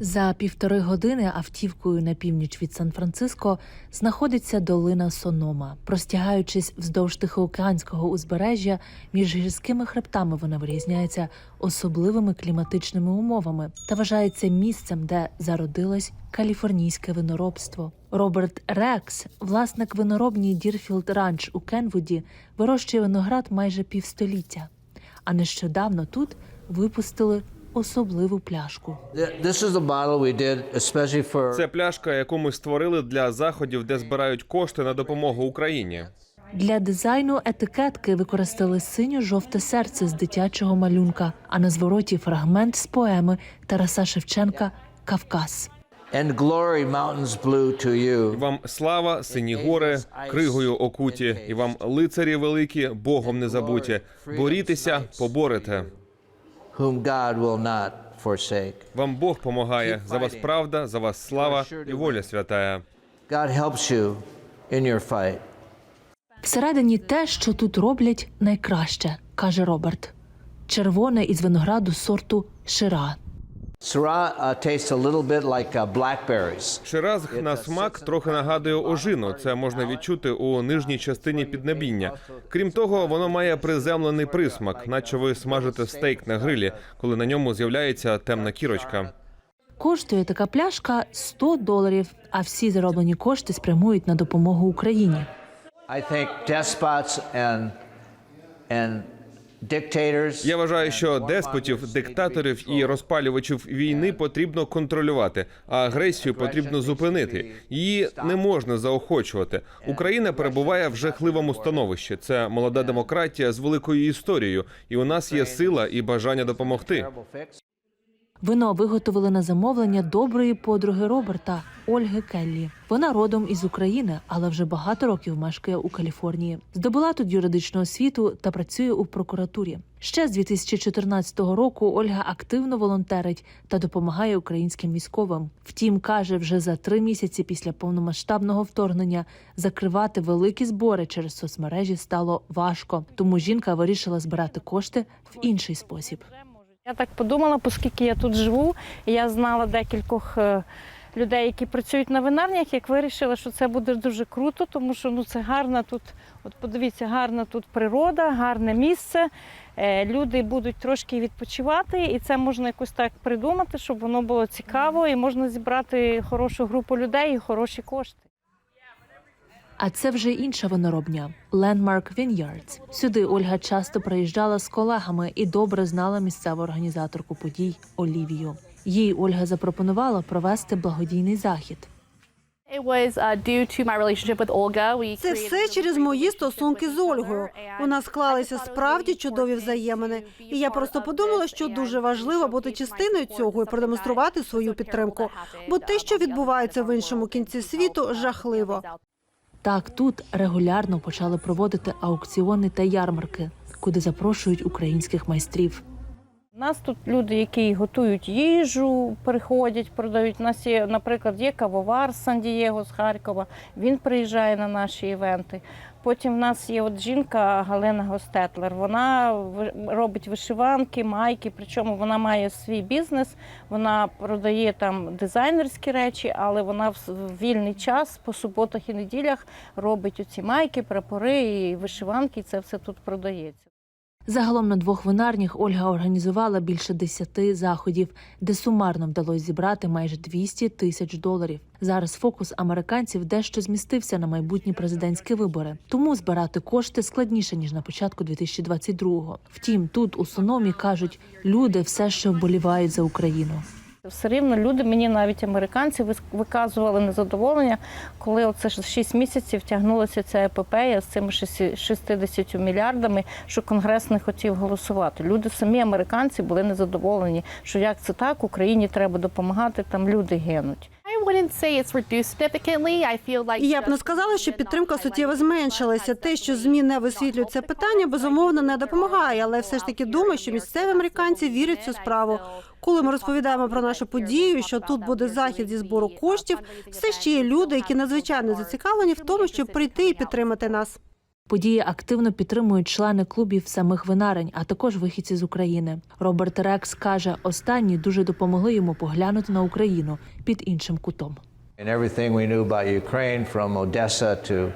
За півтори години автівкою на північ від Сан-Франциско знаходиться долина Сонома. Простягаючись вздовж Тихоокеанського узбережжя, між гірськими хребтами вона вирізняється особливими кліматичними умовами та вважається місцем, де зародилось каліфорнійське виноробство. Роберт Рекс, власник виноробній Дірфілд Ранч у Кенвуді, вирощує виноград майже півстоліття. А нещодавно тут випустили особливу пляшку. Th- This is the bottle we did especially for Це пляшка, яку ми створили для заходів, де збирають кошти на допомогу Україні. Для дизайну етикетки використали синьо-жовте серце з дитячого малюнка, а на звороті фрагмент з поеми Тараса Шевченка Кавказ. and glory mountains blue to you. вам слава, сині гори, кригою окуті, і вам лицарі великі, Богом не забуті. Борітеся, поборете. Whom God will not forsake. Вам Бог помагає. За вас правда, за вас слава і воля святая. God helps you in your fight. Всередині те, що тут роблять найкраще, каже Роберт. Червоне із винограду сорту Шира. Шираз на смак трохи нагадує ожину. Це можна відчути у нижній частині піднебіння. Крім того, воно має приземлений присмак, наче ви смажите стейк на грилі, коли на ньому з'являється темна кірочка. Коштує така пляшка 100 доларів, а всі зароблені кошти спрямують на допомогу Україні. I think despots and and. Я вважаю, що деспотів, диктаторів і розпалювачів війни потрібно контролювати, а агресію потрібно зупинити. Її не можна заохочувати. Україна перебуває в жахливому становищі. Це молода демократія з великою історією, і у нас є сила і бажання допомогти. Вино виготовили на замовлення доброї подруги Роберта Ольги Келлі. Вона родом із України, але вже багато років мешкає у Каліфорнії. Здобула тут юридичну освіту та працює у прокуратурі. Ще з 2014 року Ольга активно волонтерить та допомагає українським військовим. Втім, каже, вже за три місяці після повномасштабного вторгнення закривати великі збори через соцмережі стало важко. Тому жінка вирішила збирати кошти в інший спосіб. Я так подумала, оскільки я тут живу, і я знала декількох е, людей, які працюють на винарнях, як вирішила, що це буде дуже круто, тому що ну це гарна тут. От подивіться, гарна тут природа, гарне місце. Е, Люди будуть трошки відпочивати, і це можна якось так придумати, щоб воно було цікаво, і можна зібрати хорошу групу людей і хороші кошти. А це вже інша виноробня Landmark Vineyards. Сюди Ольга часто приїжджала з колегами і добре знала місцеву організаторку подій Олівію. Їй Ольга запропонувала провести благодійний захід. Uh, Це все через мої стосунки з Ольгою. У нас склалися справді чудові взаємини. І я просто подумала, що дуже важливо бути частиною цього і продемонструвати свою підтримку. Бо те, що the other відбувається в іншому кінці світу, жахливо. Так тут регулярно почали проводити аукціони та ярмарки, куди запрошують українських майстрів. У нас тут люди, які готують їжу, приходять, продають. У нас є, наприклад, є кавовар з Сан-Дієго, з Харкова. Він приїжджає на наші івенти. Потім в нас є от жінка Галина Гостетлер. Вона робить вишиванки, майки. Причому вона має свій бізнес. Вона продає там дизайнерські речі, але вона в вільний час по суботах і неділях робить оці майки, прапори і вишиванки. І це все тут продається. Загалом на двох винарнях Ольга організувала більше десяти заходів, де сумарно вдалося зібрати майже 200 тисяч доларів. Зараз фокус американців дещо змістився на майбутні президентські вибори, тому збирати кошти складніше ніж на початку 2022-го. Втім, тут у Сономі кажуть, люди все ще вболівають за Україну. Все рівно люди, мені навіть американці, виказували незадоволення, коли оце ж 6 місяців тягнулася ця епопея з цими шесі- 60 мільярдами, що конгрес не хотів голосувати. Люди самі американці були незадоволені, що як це так, Україні треба допомагати, там люди гинуть. I wouldn't say it's reduced significantly. I feel like я б не сказала, що підтримка суттєво зменшилася. Те, що змі не висвітлюють це питання, безумовно не допомагає. Але все ж таки думаю, що місцеві американці вірять в цю справу. Коли ми розповідаємо про нашу подію, що тут буде захід зі збору коштів, все ще є люди, які надзвичайно зацікавлені в тому, щоб прийти і підтримати нас. Події активно підтримують члени клубів самих винарень, а також вихідці з України. Роберт Рекс каже, останні дуже допомогли йому поглянути на Україну під іншим кутом.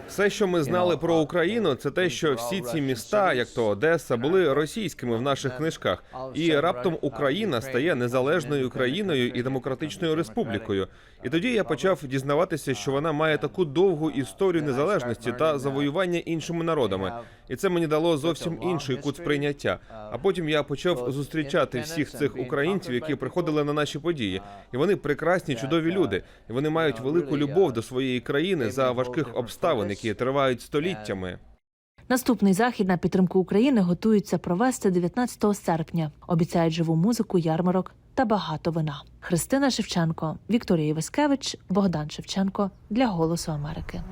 Все, що ми знали про Україну, це те, що всі ці міста, як то Одеса, були російськими в наших книжках, і раптом Україна стає незалежною країною і демократичною республікою. І тоді я почав дізнаватися, що вона має таку довгу історію незалежності та завоювання іншими народами. І це мені дало зовсім інший кут сприйняття. А потім я почав зустрічати всіх цих українців, які приходили на наші події. І вони прекрасні, чудові люди. І вони мають велику любов до своєї країни за важких обставин, які тривають століттями. Наступний захід на підтримку України готуються провести 19 серпня. Обіцяють живу музику, ярмарок та багато вина. Христина Шевченко, Вікторія Іваскевич, Богдан Шевченко для Голосу Америки.